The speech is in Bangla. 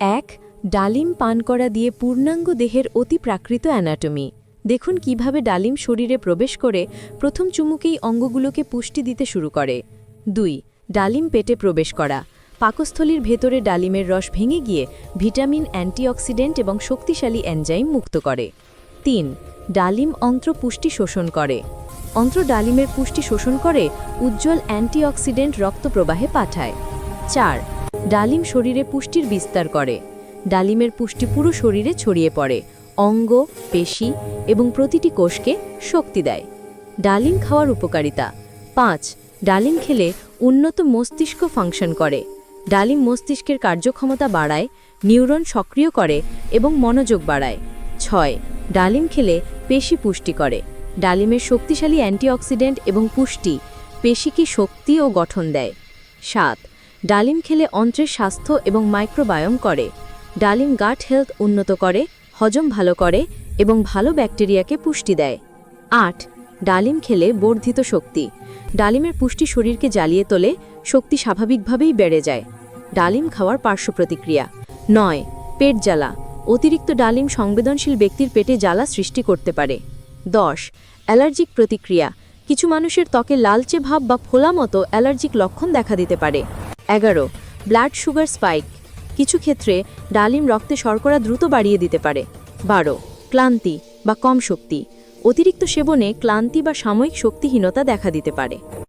এক, ডালিম পান করা দিয়ে পূর্ণাঙ্গ দেহের অতি প্রাকৃত অ্যানাটমি। দেখুন কীভাবে ডালিম শরীরে প্রবেশ করে প্রথম চুমুকেই অঙ্গগুলোকে পুষ্টি দিতে শুরু করে। দুই, ডালিম পেটে প্রবেশ করা। পাকস্থলীর ভেতরে ডালিমের রস ভেঙে গিয়ে ভিটামিন, অ্যান্টিঅক্সিডেন্ট এবং শক্তিশালী এনজাইম মুক্ত করে। তিন, ডালিম অন্ত্র পুষ্টি শোষণ করে। অন্ত্র ডালিমের পুষ্টি শোষণ করে উজ্জ্বল অ্যান্টিঅক্সিডেন্ট রক্ত প্রবাহে পাঠায়। চার ডালিম শরীরে পুষ্টির বিস্তার করে। ডালিমের পুষ্টি পুরো শরীরে ছড়িয়ে পড়ে। অঙ্গ, পেশি এবং প্রতিটি কোষকে শক্তি দেয়। ডালিম খাওয়ার উপকারিতা। পাঁচ, ডালিম খেলে উন্নত মস্তিষ্ক ফাংশন করে। ডালিম মস্তিষ্কের কার্যক্ষমতা বাড়ায়, নিউরন সক্রিয় করে এবং মনোযোগ বাড়ায়। ছয়, ডালিম খেলে পেশি পুষ্টি করে। ডালিমের শক্তিশালী অ্যান্টিঅক্সিডেন্ট এবং পুষ্টি পেশিকে শক্তি ও গঠন দেয়। সাত ডালিম খেলে অন্ত্রের স্বাস্থ্য এবং মাইক্রোবায়োম করে। ডালিম গাট হেলথ উন্নত করে, হজম ভালো করে এবং ভালো ব্যাকটেরিয়াকে পুষ্টি দেয়। আট, ডালিম খেলে বর্ধিত শক্তি। ডালিমের পুষ্টি শরীরকে জ্বালিয়ে তোলে, শক্তি স্বাভাবিকভাবেই বেড়ে যায়। ডালিম খাওয়ার পার্শ্ব প্রতিক্রিয়া। নয়, পেট জ্বালা। অতিরিক্ত ডালিম সংবেদনশীল ব্যক্তির পেটে জ্বালা সৃষ্টি করতে পারে। দশ, অ্যালার্জিক প্রতিক্রিয়া। কিছু মানুষের ত্বকে লালচে ভাব বা ফোলা মতো অ্যালার্জিক লক্ষণ দেখা দিতে পারে। এগারো ব্লাড সুগার স্পাইক কিছু ক্ষেত্রে ডালিম রক্তে শর্করা দ্রুত বাড়িয়ে দিতে পারে। বারো, ক্লান্তি বা কম শক্তি। অতিরিক্ত সেবনে ক্লান্তি বা সাময়িক শক্তিহীনতা দেখা দিতে পারে।